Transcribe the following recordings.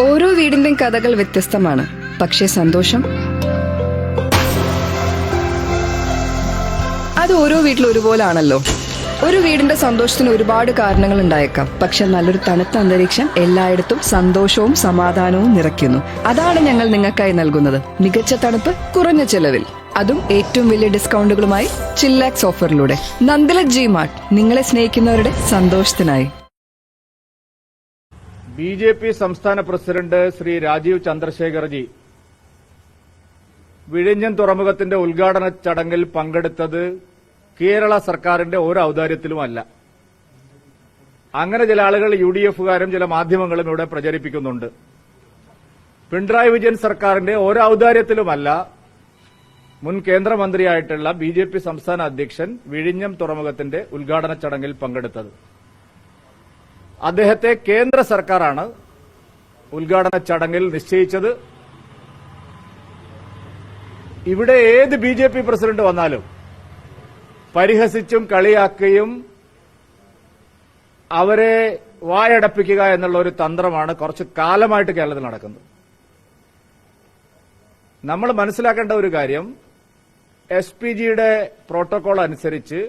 ഓരോ വീടിന്റെയും കഥകൾ വ്യത്യസ്തമാണ്. പക്ഷേ സന്തോഷം? അത് ഓരോ വീട്ടിലും ഒരുപോലാണല്ലോ. ഒരു വീടിന്റെ സന്തോഷത്തിന് ഒരുപാട് കാരണങ്ങൾ ഉണ്ടായേക്കാം. പക്ഷെ നല്ലൊരു തണുത്ത അന്തരീക്ഷം എല്ലായിടത്തും സന്തോഷവും സമാധാനവും നിറയ്ക്കുന്നു. അതാണ് ഞങ്ങൾ നിങ്ങൾക്കായി നൽകുന്നത്. മികച്ച തണുപ്പ് കുറഞ്ഞ ചെലവിൽ. അതും ഏറ്റവും വലിയ ഡിസ്കൗണ്ടുകളുമായി ചില്ലാക്സ് ഓഫറിലൂടെ. Nandala G mart. നിങ്ങളെ സ്നേഹിക്കുന്നവരുടെ സന്തോഷത്തിനായി. ബി ജെ പി സംസ്ഥാന പ്രസിഡന്റ് ശ്രീ രാജീവ് ചന്ദ്രശേഖർജി വിഴിഞ്ഞം തുറമുഖത്തിന്റെ ഉദ്ഘാടന ചടങ്ങിൽ പങ്കെടുത്തത് കേരള സർക്കാരിന്റെ ഒരു ഔദാര്യത്തിലുമല്ല. അങ്ങനെ ചില ആളുകൾ യു ഡി എഫുകാരും ചില മാധ്യമങ്ങളും ഇവിടെ പ്രചരിപ്പിക്കുന്നുണ്ട്. പിണറായി വിജയൻ സർക്കാരിന്റെ ഒരു ഔദാര്യത്തിലുമല്ല മുൻ കേന്ദ്രമന്ത്രിയായിട്ടുള്ള ബി ജെ പി സംസ്ഥാന അധ്യക്ഷൻ വിഴിഞ്ഞം തുറമുഖത്തിന്റെ ഉദ്ഘാടന ചടങ്ങിൽ പങ്കെടുത്തത്. അദ്ദേഹത്തെ കേന്ദ്ര സർക്കാരാണ് ഉദ്ഘാടന ചടങ്ങിൽ നിശ്ചയിച്ചത്. ഇവിടെ ഏത് ബി ജെ പി പ്രസിഡന്റ് വന്നാലും പരിഹസിച്ചും കളിയാക്കുകയും അവരെ വായടപ്പിക്കുക എന്നുള്ള ഒരു തന്ത്രമാണ് കുറച്ച് കാലമായിട്ട് കേരളത്തിൽ നടക്കുന്നത്. നമ്മൾ മനസ്സിലാക്കേണ്ട ഒരു കാര്യം എസ് പി ജിയുടെ പ്രോട്ടോകോൾ അനുസരിച്ച്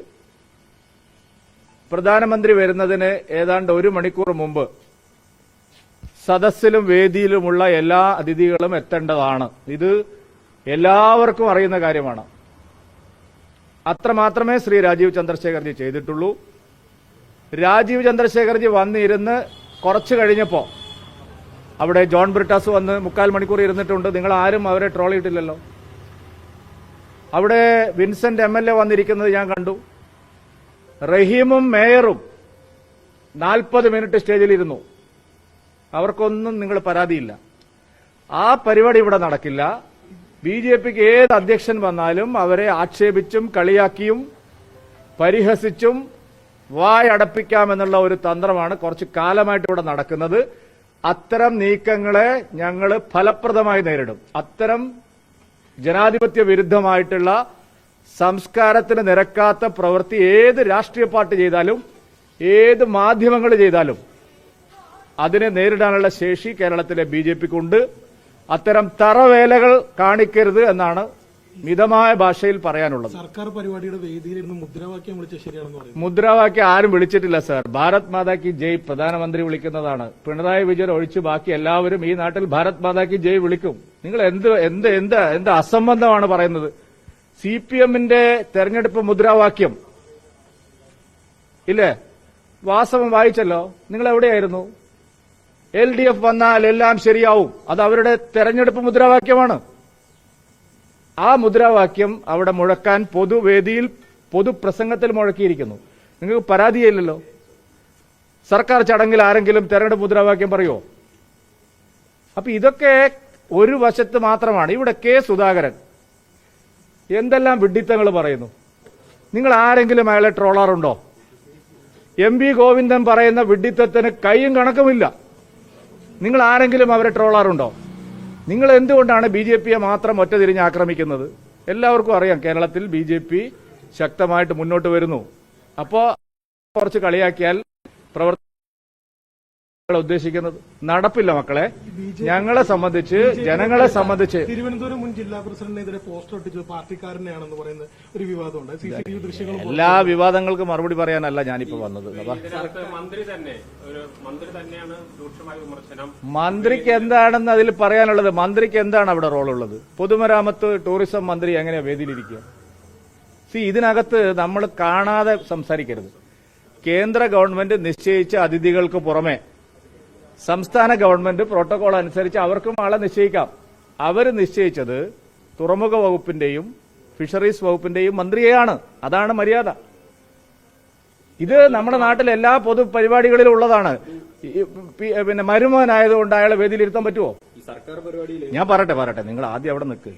പ്രധാനമന്ത്രി വരുന്നതിന് ഏതാണ്ട് ഒരു മണിക്കൂർ മുമ്പ് സദസ്സിലും വേദിയിലുമുള്ള എല്ലാ അതിഥികളും എത്തേണ്ടതാണ്. ഇത് എല്ലാവർക്കും അറിയുന്ന കാര്യമാണ്. അത്രമാത്രമേ ശ്രീ രാജീവ് ചന്ദ്രശേഖർജി ചെയ്തിട്ടുള്ളൂ. രാജീവ് ചന്ദ്രശേഖർജി വന്നിരുന്ന് കുറച്ച് കഴിഞ്ഞപ്പോൾ അവിടെ ജോൺ ബ്രിട്ടാസ് വന്ന് മുക്കാൽ മണിക്കൂർ ഇരുന്നിട്ടുണ്ട്. നിങ്ങൾ ആരും അവരെ ട്രോൾ ചെയ്തിട്ടില്ലല്ലോ. അവിടെ വിൻസെന്റ് എം എൽ എ വന്നിരിക്കുന്നത് ഞാൻ കണ്ടു. റഹീമും മേയറും നാൽപ്പത് മിനിറ്റ് സ്റ്റേജിലിരുന്നു. അവർക്കൊന്നും നിങ്ങൾ പരാതിയില്ല. ആ പരിപാടി ഇവിടെ നടക്കില്ല. ബി ജെ പിക്ക് ഏത് അധ്യക്ഷൻ വന്നാലും അവരെ ആക്ഷേപിച്ചും കളിയാക്കിയും പരിഹസിച്ചും വായടപ്പിക്കാമെന്നുള്ള ഒരു തന്ത്രമാണ് കുറച്ച് കാലമായിട്ട് ഇവിടെ നടക്കുന്നത്. അത്തരം നീക്കങ്ങളെ ഞങ്ങൾ ഫലപ്രദമായി നേരിടും. അത്തരം ജനാധിപത്യ വിരുദ്ധമായിട്ടുള്ള സംസ്കാരത്തിന് നിരക്കാത്ത പ്രവൃത്തി ഏത് രാഷ്ട്രീയ പാർട്ടി ചെയ്താലും ഏത് മാധ്യമങ്ങൾ ചെയ്താലും അതിനെ നേരിടാനുള്ള ശേഷി കേരളത്തിലെ ബി ജെ പിക്കുണ്ട്. അത്തരം തറവേലകൾ കാണിക്കരുത് എന്നാണ് മിതമായ ഭാഷയിൽ പറയാനുള്ളത്. സർക്കാർ പരിപാടിയുടെ വേദിയിൽ മുദ്രാവാക്യം വിളിച്ച ശരിയാണെന്ന് മുദ്രാവാക്യം ആരും വിളിച്ചിട്ടില്ല സാർ. ഭാരത് മാതാ കി ജയ് പ്രധാനമന്ത്രി വിളിക്കുന്നതാണ്. പിണറായി വിജയൻ ഒഴിച്ച് ബാക്കി എല്ലാവരും ഈ നാട്ടിൽ ഭാരത് മാതാ കി ജയ് വിളിക്കും. നിങ്ങൾ എന്ത് എന്ത് എന്ത് എന്ത് അസംബന്ധമാണ് പറയുന്നത്? സി പി എമ്മിന്റെ തെരഞ്ഞെടുപ്പ് മുദ്രാവാക്യം. ഇല്ലേ? വാസവം വായിച്ചല്ലോ? നിങ്ങൾ എവിടെയായിരുന്നു എൽ ഡി എഫ് വന്നാൽ എല്ലാം ശരിയാവും. അത് അവരുടെ തെരഞ്ഞെടുപ്പ് മുദ്രാവാക്യമാണ്. ആ മുദ്രാവാക്യം അവിടെ മുഴക്കാൻ പൊതുവേദിയിൽ പൊതുപ്രസംഗത്തിൽ മുഴക്കിയിരിക്കുന്നു. നിങ്ങൾക്ക് പരാതിയില്ലല്ലോ? സർക്കാർ ചടങ്ങിൽ ആരെങ്കിലും തെരഞ്ഞെടുപ്പ് മുദ്രാവാക്യം പറയുമോ അപ്പൊ ഇതൊക്കെ ഒരു വശത്ത് മാത്രമാണ്. ഇവിടെ കെ സുധാകരൻ. എന്തെല്ലാം വിഡ്ഢിത്തങ്ങൾ പറയുന്നു? നിങ്ങൾ ആരെങ്കിലും അയാളെ ട്രോളാറുണ്ടോ? എം വി ഗോവിന്ദൻ പറയുന്ന വിഡ്ഢിത്തത്തിന് കൈയും കണക്കുമില്ല. നിങ്ങൾ ആരെങ്കിലും അവരെ ട്രോളാറുണ്ടോ? നിങ്ങൾ എന്തുകൊണ്ടാണ് ബി ജെ പിയെ മാത്രം ഒറ്റ തിരിഞ്ഞ് ആക്രമിക്കുന്നത്? എല്ലാവർക്കും അറിയാം കേരളത്തിൽ ബി ജെ പി ശക്തമായിട്ട് മുന്നോട്ട് വരുന്നു. അപ്പോൾ കുറച്ച് കളിയാക്കിയാൽ പ്രവർത്തന ഉദ്ദേശിക്കുന്നത്? നടപ്പില്ല മക്കളെ. ഞങ്ങളെ സംബന്ധിച്ച് ജനങ്ങളെ സംബന്ധിച്ച് തിരുവനന്തപുരം മുൻ ജില്ലാ പ്രസിഡന്റിനെതിരെ പോസ്റ്റർ ഒട്ടിച്ചത് പാർട്ടിക്കാരനെയാണെന്ന് പറയുന്ന ഒരു വിവാദമുണ്ട്. എല്ലാ വിവാദങ്ങൾക്കും മറുപടി പറയാനല്ല ഞാനിപ്പോ വന്നത്. അതാ. മന്ത്രി തന്നെ ഒരു മന്ത്രി തന്നെയാണ് രൂക്ഷമായ വിമർശനം. മന്ത്രിക്ക് എന്താണെന്ന് അതിൽ പറയാനുള്ളത് മന്ത്രിക്ക് എന്താണ് അവിടെ റോളുള്ളത്? പൊതുമരാമത്ത് ടൂറിസം മന്ത്രി എങ്ങനെയാ വേദിയിലിരിക്കുക? സി ഇതിനകത്ത് നമ്മൾ കാണാതെ സംസാരിക്കരുത്. കേന്ദ്ര ഗവൺമെന്റ് നിശ്ചയിച്ച അതിഥികൾക്ക് പുറമെ സംസ്ഥാന ഗവൺമെന്റ് പ്രോട്ടോകോൾ അനുസരിച്ച് അവർക്കും ആളെ നിശ്ചയിക്കാം. അവർ നിശ്ചയിച്ചത് തുറമുഖ വകുപ്പിന്റെയും ഫിഷറീസ് വകുപ്പിന്റെയും മന്ത്രിയെയാണ്. അതാണ് മര്യാദ. ഇത് നമ്മുടെ നാട്ടിലെ എല്ലാ പൊതു പരിപാടികളിലും ഉള്ളതാണ് പിന്നെ മരുമകനായതുകൊണ്ട് അയാളെ വേദിയിലിരുത്താൻ പറ്റുമോ ഞാൻ പറയട്ടെ പറയട്ടെ. നിങ്ങൾ ആദ്യം അവിടെ നിൽക്ക്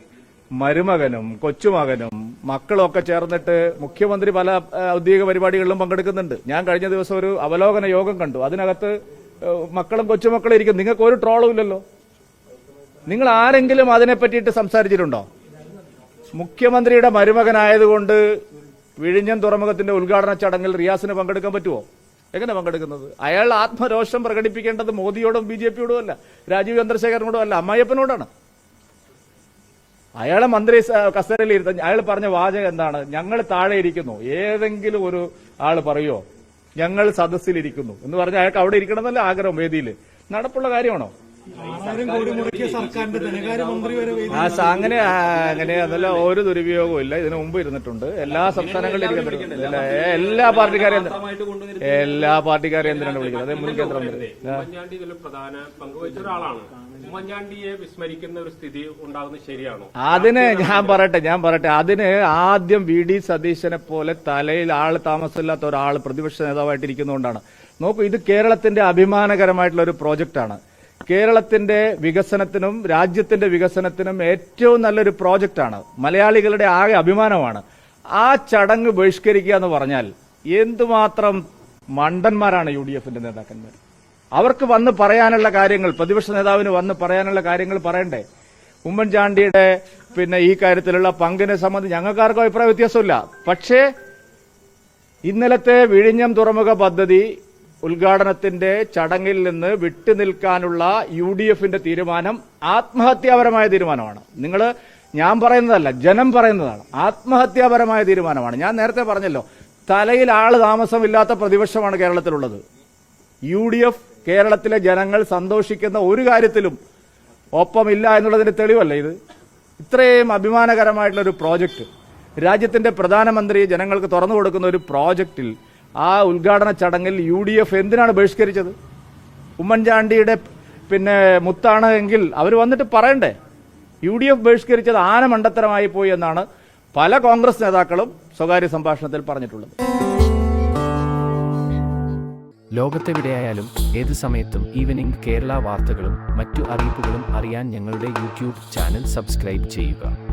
മരുമകനും കൊച്ചുമകനും മക്കളും ഒക്കെ ചേർന്നിട്ട് മുഖ്യമന്ത്രി പല ഔദ്യോഗിക പരിപാടികളിലും പങ്കെടുക്കുന്നുണ്ട്. ഞാൻ കഴിഞ്ഞ ദിവസം ഒരു അവലോകന യോഗം കണ്ടു. അതിനകത്ത് മക്കളും കൊച്ചുമക്കളും ഇരിക്കും. നിങ്ങൾക്ക് ഒരു ട്രോളും ഇല്ലല്ലോ. നിങ്ങൾ ആരെങ്കിലും അതിനെ പറ്റിയിട്ട് സംസാരിച്ചിട്ടുണ്ടോ? മുഖ്യമന്ത്രിയുടെ മരുമകനായതുകൊണ്ട് വിഴിഞ്ഞം തുറമുഖത്തിന്റെ ഉദ്ഘാടന ചടങ്ങിൽ റിയാസിന് പങ്കെടുക്കാൻ പറ്റുമോ എങ്ങനെ പങ്കെടുക്കുന്നത്? അയാൾ ആത്മരോഷം പ്രകടിപ്പിക്കേണ്ടത് മോദിയോടും ബി ജെ പിയോടും അല്ല. രാജീവ് ചന്ദ്രശേഖരനോടും അല്ല. അമ്മായിയപ്പനോടാണ്. അയാളെ മന്ത്രി കസേരയിൽ ഇരുത്ത അയാൾ പറഞ്ഞ വാചകം എന്താണ്? ഞങ്ങൾ താഴെ ഇരിക്കുന്നു. ഏതെങ്കിലും ഒരു ആൾ പറയോ ഞങ്ങൾ സദസ്സിലിരിക്കുന്നു. എന്ന് പറഞ്ഞാൽ അയാൾക്ക് അവിടെ ഇരിക്കണമെന്നല്ല ആഗ്രഹം വേദിയിൽ നടപ്പുള്ള കാര്യമാണോ? ആ അങ്ങനെ അങ്ങനെ അതല്ല ഒരു ദുരുപയോഗവും ഇല്ല. ഇതിനു മുമ്പ് ഇരുന്നിട്ടുണ്ട്. എല്ലാ സംസ്ഥാനങ്ങളിലും ഇരിക്കുന്നുണ്ട് എല്ലാ പാർട്ടിക്കാരെയും എല്ലാ പാർട്ടിക്കാരെയും എന്തിനാണ് വിളിക്കുന്നത്? അതേ മുൻ കേന്ദ്രമന്ത്രി. ഉമ്മൻചാണ്ടി ഇതിൽ പ്രധാന പങ്കുവച്ച ഒരാളാണ്. ഉമ്മൻചാണ്ടിയെ വിസ്മരിക്കുന്ന ഒരു സ്ഥിതി ഉണ്ടാകുന്നത് ശരിയാണോ? അതിന് ഞാൻ പറയട്ടെ ഞാൻ പറയട്ടെ. അതിന് ആദ്യം വി ഡി സതീശനെ പോലെ തലയിൽ ആൾ താമസമില്ലാത്ത ഒരാൾ പ്രതിപക്ഷ നേതാവായിട്ടിരിക്കുന്നതുകൊണ്ടാണ്. നോക്കൂ ഇത് കേരളത്തിന്റെ അഭിമാനകരമായിട്ടുള്ള ഒരു പ്രോജക്റ്റാണ്. കേരളത്തിന്റെ വികസനത്തിനും രാജ്യത്തിന്റെ വികസനത്തിനും ഏറ്റവും നല്ലൊരു പ്രോജക്റ്റാണ്. മലയാളികളുടെ ആകെ അഭിമാനമാണ്. ആ ചടങ്ങ് ബഹിഷ്കരിക്കുക എന്ന് പറഞ്ഞാൽ എന്തുമാത്രം മണ്ടന്മാരാണ് യു ഡി എഫിന്റെ നേതാക്കന്മാർ. അവർക്ക് വന്ന് പറയാനുള്ള കാര്യങ്ങൾ പ്രതിപക്ഷ നേതാവിന് വന്ന് പറയാനുള്ള കാര്യങ്ങൾ പറയണ്ടേ? ഉമ്മൻചാണ്ടിയുടെ പിന്നെ ഈ കാര്യത്തിലുള്ള പങ്കിനെ സംബന്ധിച്ച് ഞങ്ങൾക്കാർക്കും അഭിപ്രായ വ്യത്യാസമില്ല. പക്ഷേ ഇന്നലത്തെ വിഴിഞ്ഞം തുറമുഖ പദ്ധതി ഉദ്ഘാടനത്തിന്റെ ചടങ്ങിൽ നിന്ന് വിട്ടുനിൽക്കാനുള്ള യു ഡി എഫിന്റെ തീരുമാനം ആത്മഹത്യാപരമായ തീരുമാനമാണ്. നിങ്ങൾ ഞാൻ പറയുന്നതല്ല ജനം പറയുന്നതാണ്. ആത്മഹത്യാപരമായ തീരുമാനമാണ്. ഞാൻ നേരത്തെ പറഞ്ഞല്ലോ തലയിൽ ആൾ താമസമില്ലാത്ത പ്രതിപക്ഷമാണ് കേരളത്തിലുള്ളത്. യു ഡി എഫ് കേരളത്തിലെ ജനങ്ങൾ സന്തോഷിക്കുന്ന ഒരു കാര്യത്തിലും ഒപ്പമില്ല എന്നുള്ളതിന്റെ തെളിവല്ല ഇത്? ഇത്രയും അഭിമാനകരമായിട്ടുള്ള ഒരു പ്രോജക്റ്റ്. രാജ്യത്തിന്റെ പ്രധാനമന്ത്രി ജനങ്ങൾക്ക് തുറന്നു കൊടുക്കുന്ന ഒരു പ്രോജക്റ്റിൽ ആ ഉദ്ഘാടന ചടങ്ങിൽ യു ഡി എഫ് എന്തിനാണ് ബഹിഷ്കരിച്ചത്? ഉമ്മൻചാണ്ടിയുടെ പിന്നെ മുത്താണ് എങ്കിൽ അവർ വന്നിട്ട് പറയണ്ടേ? യു ഡി എഫ് ബഹിഷ്കരിച്ചത് ആന മണ്ടത്തരമായി പോയി എന്നാണ് പല കോൺഗ്രസ് നേതാക്കളും സ്വകാര്യ സംഭാഷണത്തിൽ പറഞ്ഞിട്ടുള്ളത്. ലോകത്തെവിടെയായാലും ഏത് സമയത്തും ഈവനിംഗ് കേരള വാർത്തകളും മറ്റു അറിയിപ്പുകളും അറിയാൻ ഞങ്ങളുടെ യൂട്യൂബ് ചാനൽ സബ്സ്ക്രൈബ് ചെയ്യുക.